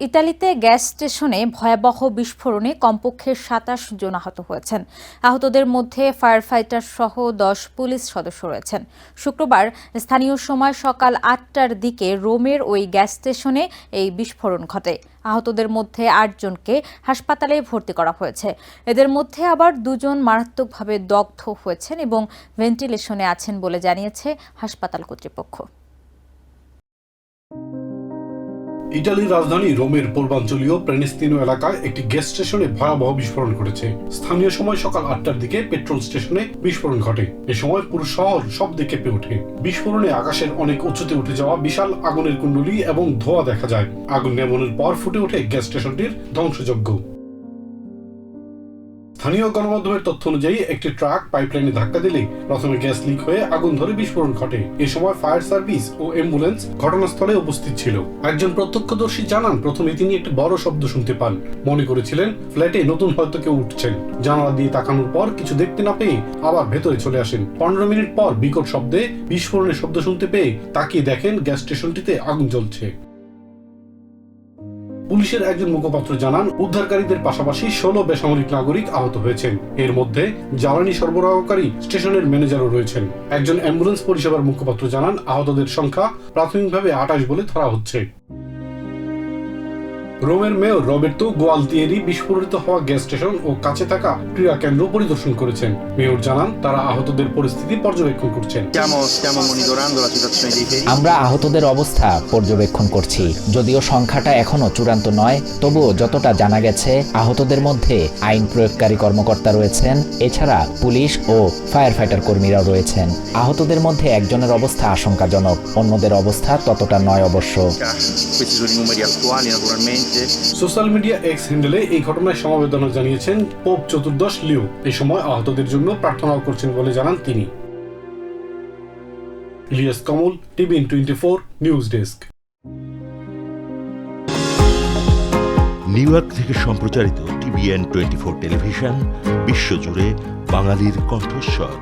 ইতালিতে গ্যাস স্টেশনে ভয়াবহ বিস্ফোরণে কমপক্ষে সাতাশ জন আহত হয়েছেন। আহতদের মধ্যে ফায়ার ফাইটার সহ দশ পুলিশ সদস্য রয়েছেন। শুক্রবার স্থানীয় সময় সকাল আটটার দিকে রোমের ওই গ্যাস স্টেশনে এই বিস্ফোরণ ঘটে। আহতদের মধ্যে আটজনকে হাসপাতালে ভর্তি করা হয়েছে। এদের মধ্যে আবার দুজন মারাত্মকভাবে দগ্ধ হয়েছেন এবং ভেন্টিলেশনে আছেন বলে জানিয়েছে হাসপাতাল কর্তৃপক্ষ। ইটালির রাজধানী রোমের পূর্বাঞ্চলীয় প্রেনেস্তিনো এলাকায় একটি গ্যাস স্টেশনে ভয়াবহ বিস্ফোরণ ঘটেছে। স্থানীয় সময় সকাল আটটার দিকে পেট্রোল স্টেশনে বিস্ফোরণ ঘটে। এ সময় পুরো শহর সব শব্দে কেঁপে ওঠে। বিস্ফোরণে আকাশের অনেক উঁচুতে উঠে যাওয়া বিশাল আগুনের কুণ্ডলী এবং ধোঁয়া দেখা যায়। আগুন নেমনের পর ফুটে ওঠে গ্যাস স্টেশনটির ধ্বংসযজ্ঞ। স্থানীয় গণমাধ্যমের তথ্য অনুযায়ী, একটি ট্রাক পাইপলাইনে ধাক্কা দিলে প্রথমে গ্যাস লিক হয়ে আগুন ধরে বিস্ফোরণ ঘটে। এ সময় ফায়ার সার্ভিস ও অ্যাম্বুলেন্স ঘটনাস্থলে উপস্থিত ছিল। একজন প্রত্যক্ষদর্শী জানান, প্রথমে তিনি একটি বড় শব্দ শুনতে পান। মনে করেছিলেন, ফ্ল্যাটে নতুন হয়তো কেউ উঠছেন। জানালা দিয়ে তাকানোর পর কিছু দেখতে না পেয়ে আবার ভেতরে চলে আসেন। পনেরো মিনিট পর বিকট শব্দে বিস্ফোরণের শব্দ শুনতে পেয়ে তাকিয়ে দেখেন, গ্যাস স্টেশনটিতে আগুন জ্বলছে। পুলিশের একজন মুখপাত্র জানান, উদ্ধারকারীদের পাশাপাশি ষোলো বেসামরিক নাগরিক আহত হয়েছেন। এর মধ্যে জ্বালানি সরবরাহকারী স্টেশনের ম্যানেজারও রয়েছেন। একজন অ্যাম্বুলেন্স পরিষেবার মুখপাত্র জানান, আহতদের সংখ্যা প্রাথমিকভাবে আঠাশ বলে ধরা হচ্ছে। রোমের মেয়র রবের্তো গোয়ালতিয়েরি বিস্ফোরিত হওয়া গ্যাস স্টেশন ও কাছে থাকা ক্রীড়া কেন্দ্র পরিদর্শন করেছেন। মেয়র জানান তারা আহতদের পরিস্থিতি পর্যবেক্ষণ করছেন। Stiamo, stiamo monitorando la situazione dei feriti. আমরা আহতদের অবস্থা পর্যবেক্ষণ করছি। যদিও সংখ্যাটা এখনও চূড়ান্ত নয় তবুও যতটা জানা গেছে আহতদের মধ্যে আইন প্রয়োগকারী কর্মকর্তা রয়েছেন। এছাড়া পুলিশ ও ফায়ার ফাইটার কর্মীরাও রয়েছেন। আহতদের মধ্যে একজনের অবস্থা আশঙ্কাজনক অন্যদের অবস্থা ততটা নয় অবশ্য। Naturalmente. সোশ্যাল মিডিয়া এক্স হ্যান্ডেলে এই ঘটনায় সমবেদনা জানিয়েছেন পোপ চতুর্দশ লিও এই সময় আহতদের জন্য প্রার্থনাও করছেন বলে জানান তিনি। Ilias Kamal TVN twenty four news desk. New York থেকে সম্প্রচারিত টিভিএন টোয়েন্টি ফোর টেলিভিশন বিশ্বজুড়ে বাঙালির কণ্ঠস্বর।